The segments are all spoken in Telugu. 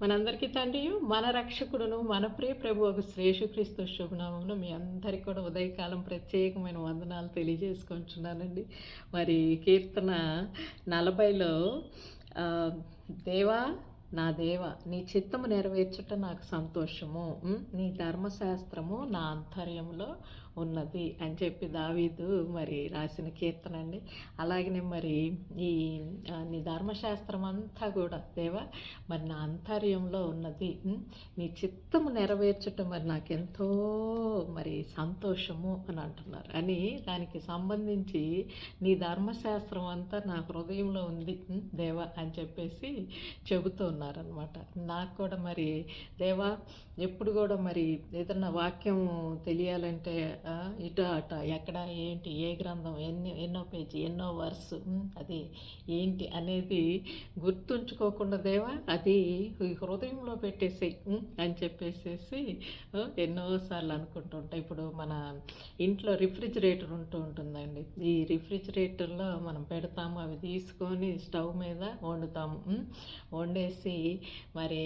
మనందరికీ తండ్రియు మన రక్షకుడును మన ప్రియ ప్రభు ఒక శ్రేషుక్రీస్తు శుభనామంలో మీ అందరికీ కూడా ఉదయకాలం ప్రత్యేకమైన వందనాలు తెలియజేసుకుంటున్నానండి. మరి కీర్తన నలభైలో దేవా నా దేవ నీ చిత్తము నెరవేర్చుట నాకు సంతోషము. నీ ధర్మశాస్త్రము నా ఆంతర్యంలో ఉన్నది అని చెప్పి దావీదు మరి రాసిన కీర్తన అండి. అలాగనే మరి ఈ నీ ధర్మశాస్త్రం అంతా కూడా దేవా మరి నా అంతర్యంలో ఉన్నది నీ చిత్తము నెరవేర్చటం మరి నాకెంతో మరి సంతోషము అని అంటున్నారు. అని దానికి సంబంధించి నీ ధర్మశాస్త్రం అంతా నా హృదయంలో ఉంది దేవా అని చెప్పేసి చెబుతూ ఉన్నారనమాట నాకు కూడా మరి దేవా ఎప్పుడు కూడా మరి ఏదన్నా వాక్యం తెలియాలంటే ఇటు అట ఎక్కడ ఏంటి ఏ గ్రంథం ఎన్ని ఎన్నో పేజీ ఎన్నో వర్స్ అది ఏంటి అనేది గుర్తుంచుకోకుండా దేవా అది హృదయంలో పెట్టేసి అని చెప్పేసేసి ఎన్నోసార్లు అనుకుంటుంటాయి ఇప్పుడు మన ఇంట్లో రిఫ్రిజిరేటర్ ఉంటూ ఉంటుందండి. ఈ రిఫ్రిజిరేటర్లో మనం పెడతాము అవి తీసుకొని స్టవ్ మీద వండుతాము. వండేసి మరి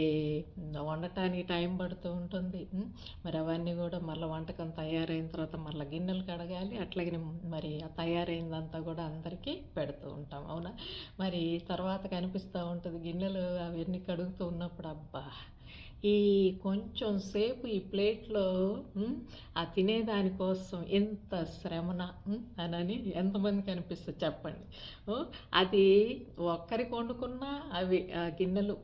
వండటానికి టైం పడుతూ ఉంటుంది. మరి అవన్నీ కూడా మళ్ళీ వంటకం తయారైన తర్వాత మళ్ళీ గిన్నెలు కడగాలి. అట్లాగే మరి ఆ తయారైందంతా కూడా అందరికీ పెడుతూ ఉంటాం. అవునా? మరి తర్వాత కనిపిస్తూ ఉంటుంది గిన్నెలు అవన్నీ కడుగుతూ ఉన్నప్పుడు అబ్బా! ఈ కొంచెం సేపు ఈ ప్లేట్లో ఆ తినేదానికోసం ఎంత శ్రమన అని అనని ఎంతమందికి అనిపిస్తుంది చెప్పండి. అది ఒక్కరికి వండుకున్నా అవి ఆ గిన్నెలు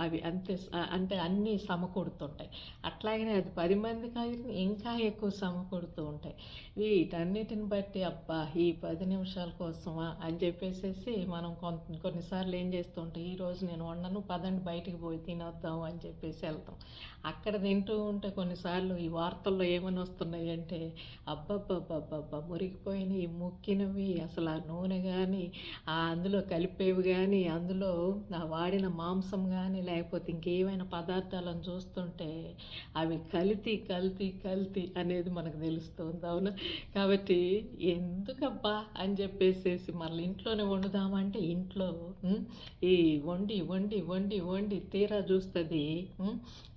అవి అంతే అంటే అన్నీ సమకూడుతుంటాయి అట్లాగనే అది పది మందికి అయితే ఇంకా ఎక్కువ సమకూడుతూ ఉంటాయి. వీటన్నిటిని బట్టి అబ్బా ఈ పది నిమిషాల కోసమా అని చెప్పేసేసి మనం కొన్ని కొన్నిసార్లు ఏం చేస్తూ ఉంటాం ఈ రోజు నేను వండను పదండి బయటికి పోయి తినొద్దాం అని చెప్పేసి వెళ్తాం. అక్కడ తింటూ ఉంటే కొన్నిసార్లు ఈ వార్తల్లో ఏమని వస్తున్నాయంటే అబ్బబ్బబ్బబ్బబ్బ మురిగిపోయినవి ముక్కినవి అసలు ఆ నూనె కానీ ఆ అందులో కలిపేవి కానీ అందులో ఆ వాడిన మాంసం కానీ లేకపోతే ఇంకేమైనా పదార్థాలను చూస్తుంటే అవి కల్తీ కల్తీ కల్తీ అనేది మనకు తెలుస్తుంది. అవును? కాబట్టి ఎందుకబ్బా అని చెప్పేసేసి మళ్ళీ ఇంట్లోనే వండుదామంటే ఇంట్లో ఈ వండి వండి వండి వండి తీరా చూస్తుంది అది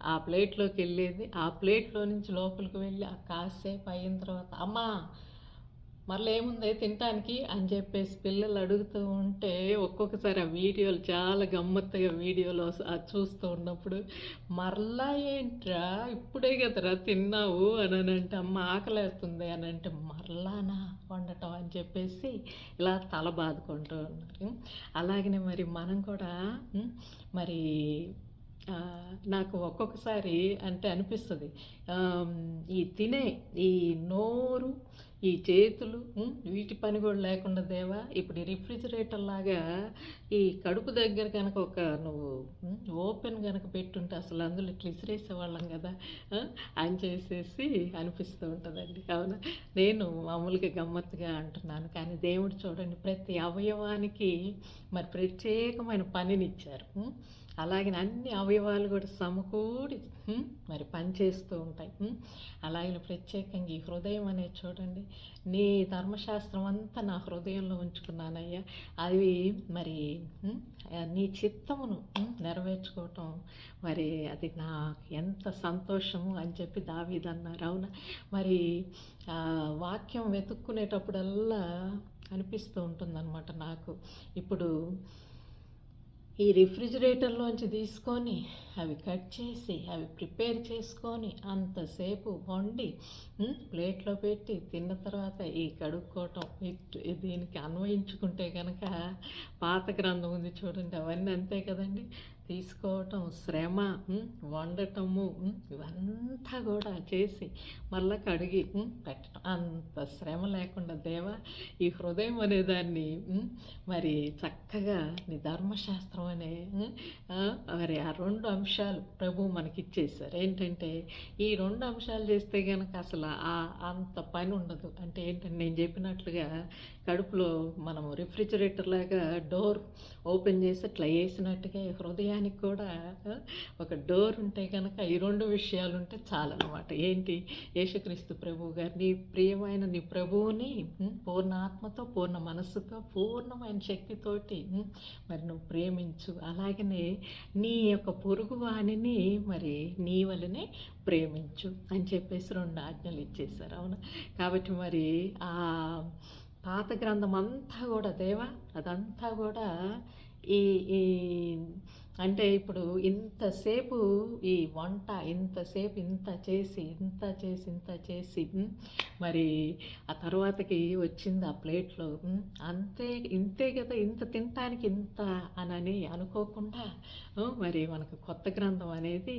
ఆ ప్లేట్లోకి వెళ్ళేది. ఆ ప్లేట్లో నుంచి లోపలికి వెళ్ళి ఆ కాసేపు అయిన తర్వాత అమ్మా మళ్ళీ ఏముంది? తినటానికి? అని చెప్పేసి పిల్లలు అడుగుతూ ఉంటే ఒక్కొక్కసారి ఆ వీడియోలు చాలా గమ్మత్తుగా వీడియోలు చూస్తూ ఉన్నప్పుడు మరలా ఏంట్రా? ఇప్పుడే కదరా తిన్నావు? అని అని అంటే అమ్మ ఆకలేస్తుంది. అని అంటే మరలానా వండటం? అని చెప్పేసి ఇలా తల బాదుకుంటూ ఉన్నారు. అలాగనే మరి మనం కూడా మరి నాకు ఒక్కొక్కసారి అంటే అనిపిస్తుంది. ఈ తినే ఈ నోరు ఈ చేతులు వీటి పని కూడా లేకుండా దేవా ఇప్పుడు రిఫ్రిజిరేటర్ లాగా ఈ కడుపు దగ్గర కనుక ఒక నువ్వు ఓపెన్ కనుక పెట్టుంటే అసలు అందులో ఇట్లా ఇసిరేసేవాళ్ళం కదా అని చేసేసి అనిపిస్తూ ఉంటుందండి. అవునా? నేను మామూలుగా గమ్మత్తుగా అంటున్నాను కానీ దేవుడు చూడండి ప్రతి అవయవానికి మరి ప్రత్యేకమైన పనినిచ్చారు. అలాగే అన్ని అవయవాలు కూడా సమకూడి మరి పనిచేస్తూ ఉంటాయి. అలాగే ప్రత్యేకంగా ఈ హృదయం అనేది చూడండి. నీ ధర్మశాస్త్రం అంతా నా హృదయంలో ఉంచుకున్నానయ్యా. అవి మరి నీ చిత్తమును నెరవేర్చుకోవటం మరి అది నాకు ఎంత సంతోషము అని చెప్పి దావీదన్నారు అవునా? మరి వాక్యం వెతుక్కునేటప్పుడల్లా అనిపిస్తూ ఉంటుందన్నమాట నాకు. ఇప్పుడు ఈ రిఫ్రిజిరేటర్లోంచి తీసుకొని అవి కట్ చేసి అవి ప్రిపేర్ చేసుకొని అంతసేపు వండి ప్లేట్లో పెట్టి తిన్న తర్వాత ఈ కడుక్కోవటం దీనికి అన్వయించుకుంటే కనుక పాత గ్రంథం ఉంది చూడండి అవన్నీ అంతే కదండి. తీసుకోవటం శ్రమ వండటము ఇవంతా కూడా చేసి మళ్ళా కడిగి పెట్టడం అంత శ్రమ లేకుండా దేవా ఈ హృదయం అనే దాన్ని మరి చక్కగా నీ ధర్మశాస్త్రం అనే మరి ఆ రెండు అంశాలు ప్రభు మనకి ఇచ్చేసారు ఏంటంటే ఈ రెండు అంశాలు చేస్తే కనుక అసలు ఆ అంత పని ఉండదు. అంటే ఏంటంటే నేను చెప్పినట్లుగా కడుపులో మనము రిఫ్రిజిరేటర్ లాగా డోర్ ఓపెన్ చేసి అట్లా వేసినట్టుగా హృదయానికి కూడా ఒక డోర్ ఉంటే కనుక ఈ రెండు విషయాలు ఉంటే చాలన్నమాట. ఏంటి? యేసుక్రీస్తు ప్రభువు గారు నీ ప్రియమైన నీ ప్రభువుని పూర్ణ ఆత్మతో పూర్ణ మనస్సుతో పూర్ణమైన శక్తితోటి మరి నువ్వు ప్రేమించు. అలాగనే నీ యొక్క పొరుగు వాణిని మరి నీ వలనే ప్రేమించు. అని చెప్పేసి రెండు ఆజ్ఞలు ఇచ్చేశారు. అవును? కాబట్టి మరి ఆ పాత గ్రంథం అంతా కూడా దేవా అదంతా కూడా ఈ ఈ అంటే ఇప్పుడు ఇంతసేపు ఈ వంట ఇంతసేపు ఇంత చేసి ఇంత చేసి ఇంత చేసి మరి ఆ తర్వాతకి వచ్చింది ఆ ప్లేట్లో. అంతే ఇంతే కదా ఇంత తినటానికి ఇంత అనని అనుకోకుండా మరి మనకు కొత్త గ్రంథం అనేది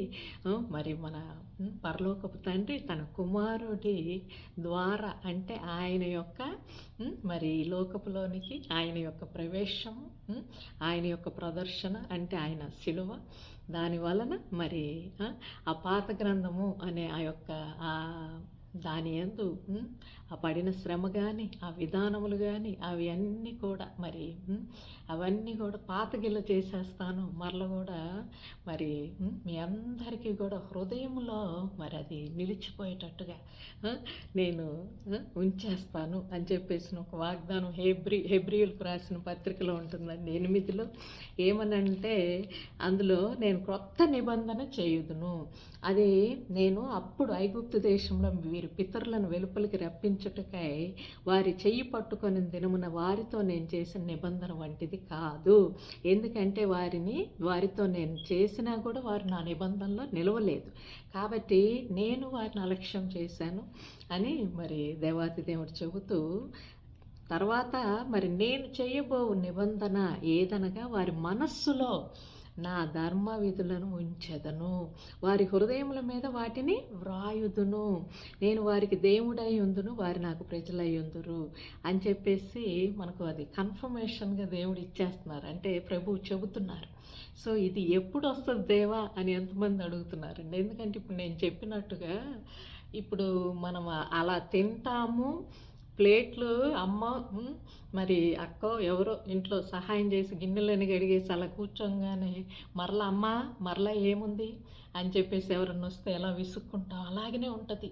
మరి మన పరలోకపు తండ్రి తన కుమారుడి ద్వారా అంటే ఆయన యొక్క మరి లోకపులోనికి ఆయన యొక్క ప్రవేశము ఆయన యొక్క ప్రదర్శన అంటే ఆయన శిలువ దాని వలన మరి ఆ, ఆ పాత గ్రంథము అనే ఆ యొక్క ఆ దాని ఎందు ఆ పడిన శ్రమ కానీ ఆ విధానములు కానీ అవి అన్నీ కూడా మరి అవన్నీ కూడా పాతగిల్ల చేసేస్తాను. మరల కూడా మరి మీ అందరికీ కూడా హృదయంలో మరి అది నిలిచిపోయేటట్టుగా నేను ఉంచేస్తాను అని చెప్పేసిన ఒక వాగ్దానం హెబ్రి హెబ్రియులకు రాసిన పత్రికలో ఉంటుందండి. ఎనిమిదిలో ఏమనంటే అందులో నేను క్రొత్త నిబంధన చేయుదును. అది నేను అప్పుడు ఐగుప్తు దేశంలో వీరు పితరులను వెలుపలికి రప్పించుటకై వారి చెయ్యి పట్టుకొని దినమున వారితో నేను చేసిన నిబంధన వంటిది కాదు. ఎందుకంటే వారిని వారితో నేను చేసినా కూడా వారు నా నిబంధనలో నిలవలేదు. కాబట్టి నేను వారిని అలక్ష్యం చేశాను అని మరి దేవాతి దేవుడు చెబుతూ తర్వాత మరి నేను చేయబో నిబంధన ఏదనగా వారి మనస్సులో నా ధర్మ విధులను ఉంచెదను. వారి హృదయముల మీద వాటిని వ్రాయుదును. నేను వారికి దేవుడై ఉందును వారి నాకు ప్రజలై ఉందురు అని చెప్పేసి మనకు అది కన్ఫర్మేషన్గా దేవుడు ఇచ్చేస్తున్నారు. అంటే ప్రభువు చెబుతున్నారు. సో ఇది ఎప్పుడు వస్తుంది దేవా అని ఎంతమంది అడుగుతున్నారండి. ఎందుకంటే ఇప్పుడు నేను చెప్పినట్టుగా ఇప్పుడు మనం అలా తింటాము ప్లేట్లు అమ్మ మరి అక్క ఎవరో ఇంట్లో సహాయం చేసి గిన్నెలని గడిగేసి అలా కూర్చోగానే మరలా అమ్మ మరలా ఏముంది? అని చెప్పేసి ఎవరన్నా వస్తే ఎలా విసుక్కుంటాం. అలాగనే ఉంటుంది.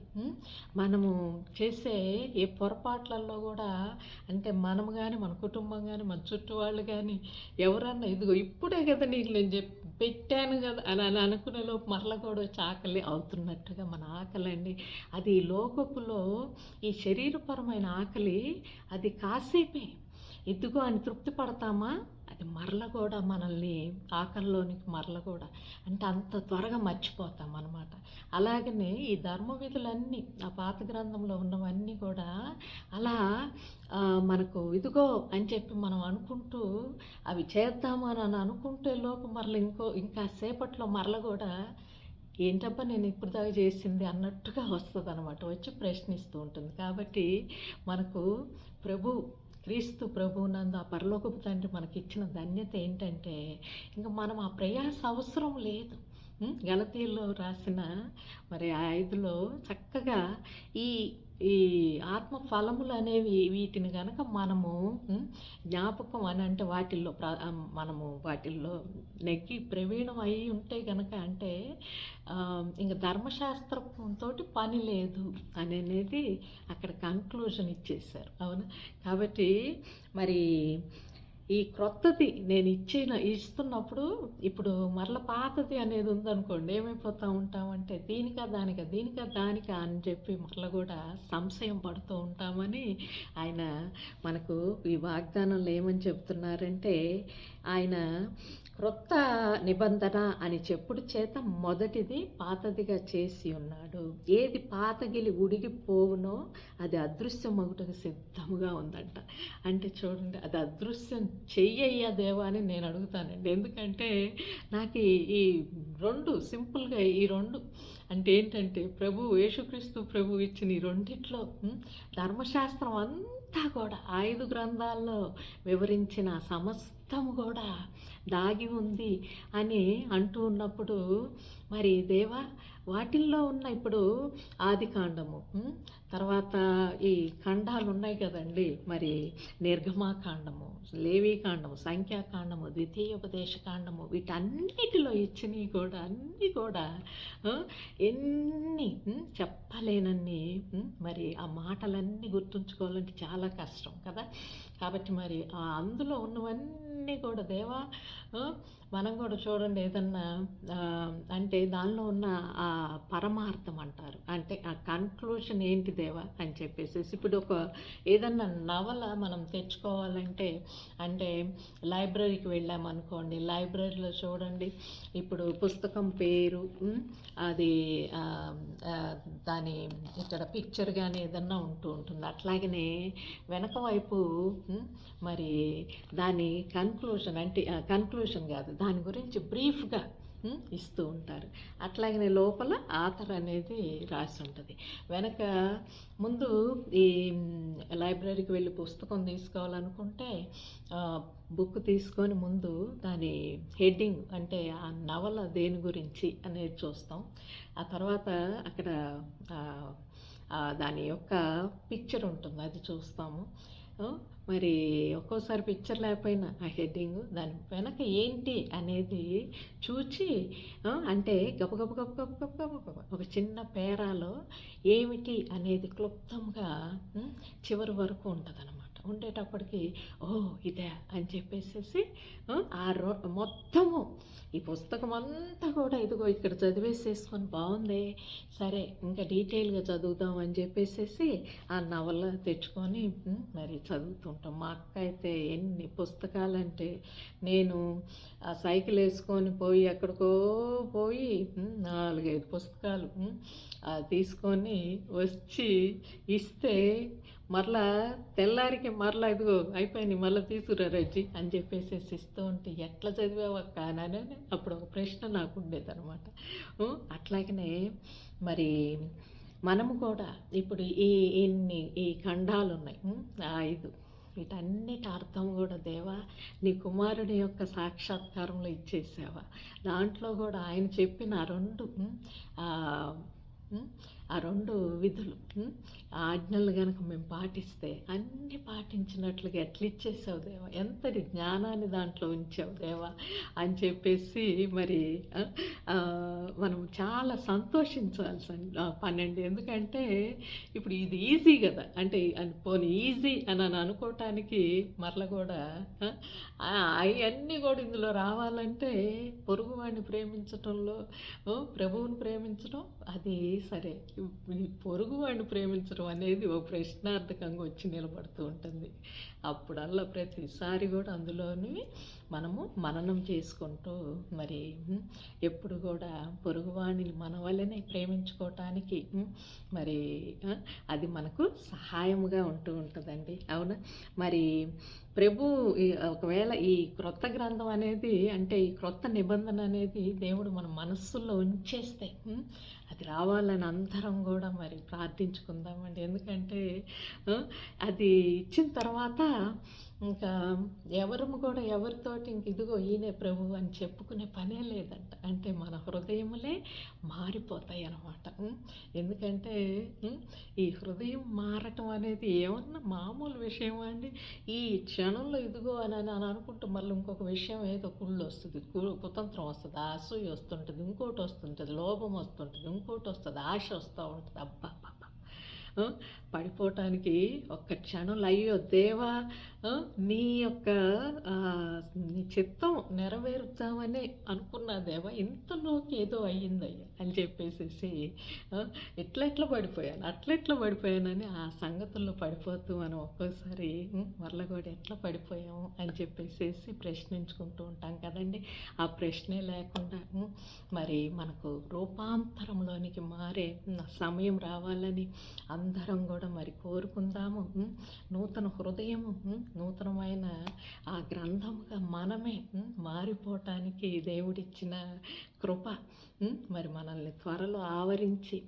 మనము చేసే ఏ పొరపాట్లలో కూడా అంటే మనము కానీ మన కుటుంబం కానీ మన చుట్టూ వాళ్ళు కానీ ఎవరన్నా ఇదిగో ఇప్పుడే కదా నీకు నేను చెప్పి పెట్టాను కదా అని అని అనుకునే లోపు మరల కూడా ఆకలి అవుతున్నట్టుగా మన ఆకలి అండి అది లోకపులో ఈ శరీరపరమైన ఆకలి అది కాసేపే ఇదిగో అని తృప్తి పడతామా? అది మరల కూడా మనల్ని ఆకలిలోనికి మరల కూడా అంటే అంత త్వరగా మర్చిపోతాం అనమాట అలాగనే ఈ ధర్మ విధులన్నీ ఆ పాత గ్రంథంలో ఉన్నవన్నీ కూడా అలా మనకు ఇదిగో అని చెప్పి మనం అనుకుంటూ అవి చేద్దామని అని అని అనుకుంటే లోపు మరల ఇంకో ఇంకా సేపట్లో మరల కూడా ఏంటబ్బా నేను ఇప్పుడు దాకా చేసింది అన్నట్టుగా వస్తుంది అనమాట వచ్చి ప్రశ్నిస్తూ ఉంటుంది. కాబట్టి మనకు ప్రభు క్రీస్తు ప్రభువునందు ఆ పరలోకపు తండ్రి మనకి ఇచ్చిన ధన్యత ఏంటంటే ఇంకా మనం ఆ ప్రయాస అవసరం లేదు ఉం? గలతీల్లో రాసిన మరి ఆ ఐదులో చక్కగా ఈ ఈ ఆత్మ ఫలములు అనేవి వీటిని కనుక మనము జ్ఞాపకం అని అంటే వాటిల్లో ప్ర మనము వాటిల్లో నెగ్గి ప్రవీణం అయి ఉంటే కనుక అంటే ఇంకా ధర్మశాస్త్రంతో పని లేదు అనేది అక్కడ కంక్లూజన్ ఇచ్చేశారు. అవును? కాబట్టి మరి ఈ క్రొత్తది నేను ఇచ్చిన ఇస్తున్నప్పుడు ఇప్పుడు మరల పాతది అనేది ఉందనుకోండి ఏమైపోతూ ఉంటామంటే దీనికా దానికా దీనికా దానికా అని చెప్పి మరల కూడా సంశయం పడుతూ ఉంటామని ఆయన మనకు ఈ వాగ్దానంలో ఏమని చెప్తున్నారంటే ఆయన క్రొత్త నిబంధన అని చెప్పుడు చేత మొదటిది పాతదిగా చేసి ఉన్నాడు. ఏది పాతగిలి ఉడిగిపోవునో అది అదృశ్యం ఒకటికి సిద్ధముగా ఉందంట. అంటే చూడండి అది అదృశ్యం చెయ్యయ్యా దేవా అని నేను అడుగుతానండి. ఎందుకంటే నాకు ఈ- రెండు సింపుల్గా ఈ రెండు అంటే ఏంటంటే ప్రభు యేసుక్రీస్తు ప్రభు ఇచ్చిన ఈ రెండిట్లో ధర్మశాస్త్రం అంతా కూడా ఐదు గ్రంథాల్లో వివరించిన సమస్త మొత్తం కూడా దాగి ఉంది అని అంటూ ఉన్నప్పుడు మరి దేవా వాటిల్లో ఉన్న ఇప్పుడు ఆది కాండము తర్వాత ఈ ఖండాలు ఉన్నాయి కదండి మరి నిర్గమాకాండము లేవీకాండము సంఖ్యాకాండము ద్వితీయోపదేశ కాండము వీటన్నిటిలో ఇచ్చినవి కూడా అన్నీ కూడా ఎన్ని చెప్పలేనన్ని మరి ఆ మాటలన్నీ గుర్తుంచుకోవాలంటే చాలా కష్టం కదా. కాబట్టి మరి ఆ అందులో ఉన్నవన్నీ కూడా దేవా మనం కూడా చూడండి ఏదన్నా అంటే దానిలో ఉన్న ఆ పరమార్థం అంటారు. అంటే ఆ కన్క్లూషన్ ఏంటి దేవా అని చెప్పేసి. ఇప్పుడు ఒక ఏదన్నా నవల మనం తెచ్చుకోవాలంటే అంటే లైబ్రరీకి వెళ్ళామనుకోండి లైబ్రరీలో చూడండి. ఇప్పుడు పుస్తకం పేరు అది దాని ఇక్కడ పిక్చర్ కానీ ఏదన్నా ఉంటూ ఉంటుంది. అట్లాగనే వెనక వైపు మరి దాని కన్క్లూషన్ అంటే కన్క్లూషన్ కాదు దాని గురించి బ్రీఫ్గా ఇస్తూ ఉంటారు. అట్లాగనే లోపల ఆథర్ అనేది రాసి ఉంటుంది. వెనక ముందు ఈ లైబ్రరీకి వెళ్ళి పుస్తకం తీసుకోవాలనుకుంటే బుక్ తీసుకొని ముందు దాని హెడ్డింగ్ అంటే ఆ నవల దేని గురించి అనేది చూస్తాం. ఆ తర్వాత అక్కడ దాని యొక్క పిక్చర్ ఉంటుంది అది చూస్తాము. మరి ఒక్కోసారి పిక్చర్ లేకపోయినా ఆ హెడ్డింగ్ దాని వెనక ఏంటి అనేది చూచి అంటే గబగబ గబ గబ గబ గబ గబ ఒక చిన్న పేరాలో ఏమిటి అనేది క్లుప్తంగా చివరి వరకు ఉంటుంది ఉండేటప్పటికి ఓ ఇదే అని చెప్పేసేసి ఆ, రో మొత్తము ఈ పుస్తకం అంతా కూడా ఇదిగో ఇక్కడ చదివేసేసుకొని బాగుంది సరే ఇంకా డీటెయిల్గా చదువుదాం అని చెప్పేసేసి ఆ నవల తెచ్చుకొని మరి చదువుతుంటాం. మా అక్క అయితే ఎన్ని పుస్తకాలంటే నేను ఆ సైకిల్ వేసుకొని పోయి ఎక్కడికో పోయి నాలుగైదు పుస్తకాలు తీసుకొని వచ్చి ఇస్తే మరలా తెల్లారికి మరలా ఇదిగో అయిపోయింది మళ్ళీ తీసుకురా రజ్జి అని చెప్పేసి ఇస్తూ ఉంటే ఎట్లా చదివావు కానని అని అప్పుడు ఒక ప్రశ్న నాకు ఉండేది అనమాట అట్లాగనే మరి మనము కూడా ఇప్పుడు ఈ ఇన్ని ఈ ఖండాలు ఉన్నాయి. ఐదు. వీటన్నిటి అర్థం కూడా దేవా నీ కుమారుని యొక్క సాక్షాత్కారంలో ఇచ్చేసావా? దాంట్లో కూడా ఆయన చెప్పిన రెండు ఆ, రెండు విధులు ఆ ఆజ్ఞలు కనుక మేము పాటిస్తే అన్నీ పాటించినట్లుగా ఎట్లా ఇచ్చేసావు దేవా? ఎంతటి జ్ఞానాన్ని దాంట్లో ఉంచావు దేవా? అని చెప్పేసి మరి మనం చాలా సంతోషించాల్సి పన్నెండు ఎందుకంటే ఇప్పుడు ఇది ఈజీ కదా. అంటే పోనీ ఈజీ అని అని అనుకోవటానికి మరల కూడా అవన్నీ కూడా ఇందులో రావాలంటే పొరుగువాడిని ప్రేమించటంలో ప్రభువుని ప్రేమించడం అది సరే. పొరుగు వాడిని ప్రేమించడం అనేది ఒక ప్రశ్నార్థకంగా వచ్చి నిలబడుతూ ఉంటుంది. అప్పుడల్లా ప్రతిసారి కూడా అందులోని మనము మననం చేసుకుంటూ మరి ఎప్పుడు కూడా పొరుగువాణిని మన వల్లనే ప్రేమించుకోవటానికి మరి అది మనకు సహాయముగా ఉంటూ ఉంటుందండి. అవునా? మరి ప్రభు ఈ ఒకవేళ ఈ క్రొత్త గ్రంథం అనేది అంటే ఈ క్రొత్త నిబంధన అనేది దేవుడు మన మనస్సుల్లో ఉంచేస్తే అది రావాలని అందరం కూడా మరి ప్రార్థించుకుందామండి. ఎందుకంటే అది ఇచ్చిన తర్వాత ఇంకా ఎవరు కూడా ఎవరితోటి ఇంక ఇదిగో ఈయనే ప్రభు అని చెప్పుకునే పనే లేదంట. అంటే మన హృదయములే మారిపోతాయి అన్నమాట ఎందుకంటే ఈ హృదయం మారటం అనేది ఏమన్నా మామూలు విషయం అండి? ఈ క్షణంలో ఇదిగో అని అని అనుకుంటూ మళ్ళీ ఇంకొక విషయం ఏదో కుళ్ళు వస్తుంది. కు- కుతంత్రం వస్తుంది అసూయ వస్తుంటుంది ఇంకోటి వస్తుంటుంది లోభం వస్తుంటుంది ఇంకోటి వస్తుంది ఆశ వస్తూ ఉంటుంది. అబ్బా పడిపోవటానికి ఒక్క క్షణంలో అయ్యో దేవా నీ యొక్క నీ చిత్తం నెరవేరుద్దామని అనుకున్నా దేవా ఇంతలోకి ఏదో అయ్యిందయ్యా అని చెప్పేసేసి ఆ, ఎట్లా పడిపోయాను అట్లెట్లా పడిపోయానని ఆ సంగతుల్లో పడిపోతూ మనం ఒక్కోసారి మరల కూడా ఎట్లా పడిపోయాము అని చెప్పేసేసి ప్రశ్నించుకుంటూ ఉంటాం కదండి. ఆ ప్రశ్నే లేకుండా మరి మనకు రూపాంతరంలోనికి మారే సమయం రావాలని అందరం కూడా మరి కోరుకుందాము. నూతన హృదయము నూతనమైన ఆ గ్రంథముగా మనమే మారిపోవటానికి దేవుడిచ్చిన కృప మరి మనల్ని త్వరలో ఆవరించి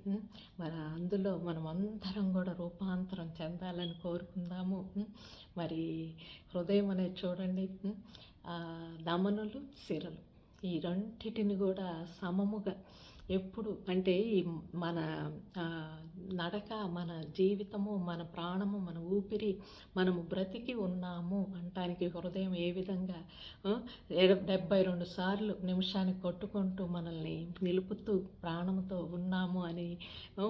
మరి అందులో మనం అందరం కూడా రూపాంతరం చెందాలని కోరుకుందాము. మరి హృదయం అనేది చూడండి దమనులు సిరలు ఈ రెండిటిని కూడా సమముగా ఎప్పుడు అంటే ఈ మన నడక మన జీవితము మన ప్రాణము మన ఊపిరి మనము బ్రతికి ఉన్నాము అంటానికి హృదయం ఏ విధంగా డెబ్బై రెండు సార్లు నిమిషానికి కొట్టుకుంటూ మనల్ని నిలుపుతూ ప్రాణంతో ఉన్నాము అని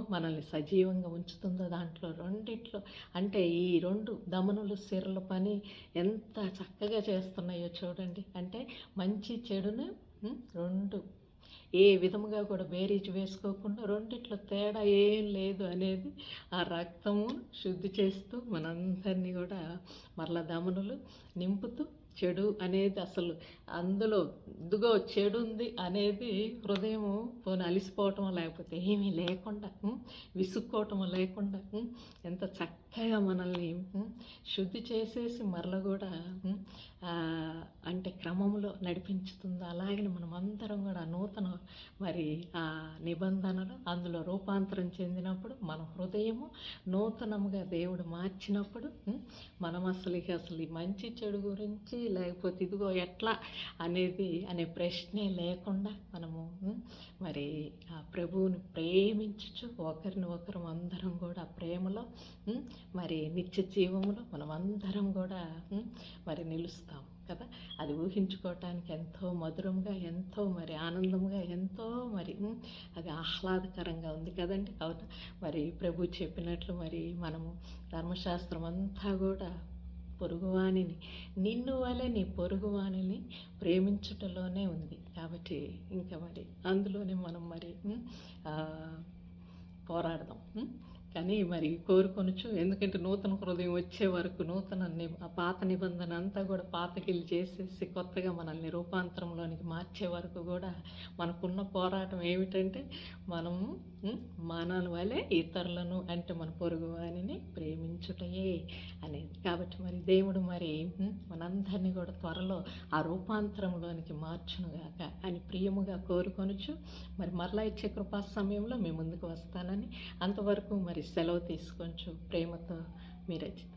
మనల్ని సజీవంగా ఉంచుతుందో దాంట్లో రెండిట్లో అంటే ఈ రెండు దమనులు సిరల పని ఎంత చక్కగా చేస్తున్నాయో చూడండి. అంటే మంచి చెడును రెండు ఏ విధముగా కూడా బేరీజ్ వేసుకోకుండా రెండిట్లో తేడా ఏం లేదు అనేది ఆ రక్తము శుద్ధి చేస్తూ మనందరినీ కూడా మరల దమనులు నింపుతూ చెడు అనేది అసలు అందులో ఇదిగో చెడు ఉంది అనేది హృదయము పోనీ అలిసిపోవటం లేకపోతే ఏమీ లేకుండా ఉం, విసుక్కోవటం లేకుండా ఎంత చక్కగా మనల్ని శుద్ధి చేసేసి మరల కూడా అంటే క్రమంలో నడిపించుతుందో. అలాగే మనం అందరం కూడా నూతన మరి ఆ నిబంధనలు అందులో రూపాంతరం చెందినప్పుడు మన హృదయము నూతనముగా దేవుడు మార్చినప్పుడు మనం అసలు అసలు ఈ మంచి చెడు గురించి లేకపోతే ఇదిగో ఎట్లా అనేది అనే ప్రశ్నే లేకుండా మనము మరి ఆ ప్రభువుని ప్రేమించచ్చు ఒకరిని ఒకరు అందరం కూడా ప్రేమలో మరి నిత్య జీవములో మనం అందరం కూడా మరి నిలుస్తాం కదా. అది ఊహించుకోవటానికి ఎంతో మధురంగా ఎంతో మరి ఆనందంగా ఎంతో మరి అది ఆహ్లాదకరంగా ఉంది కదండి. కావున మరి ప్రభు చెప్పినట్లు మరి మనము ధర్మశాస్త్రం అంతా కూడా పొరుగువాణిని నిన్ను వలె నీ పొరుగువాణిని ప్రేమించుటలోనే ఉంది. కాబట్టి ఇంకా మరి అందులోనే మనం మరి పోరాడదాం. కానీ మరి కోరుకొనొచ్చు ఎందుకంటే నూతన హృదయం వచ్చే వరకు నూతన ఆ పాత నిబంధన అంతా కూడా పాతకిల్లు చేసేసి కొత్తగా మనల్ని రూపాంతరంలోనికి మార్చే వరకు కూడా మనకున్న పోరాటం ఏమిటంటే మనము మానవుల వలె ఇతరులను అంటే మన పొరుగు వారిని ప్రేమించుటయే అనేది. కాబట్టి మరి దేవుడు మరి మనందరినీ కూడా త్వరలో ఆ రూపాంతరంలోనికి మార్చునుగాక అని ప్రియముగా కోరుకొనుచు. మరి మరలా ఇచ్చే కృపా సమయంలో మీ ముందుకు వస్తానని అంతవరకు మరి సెలవు తీసుకొంచు. ప్రేమతో మీ రచిత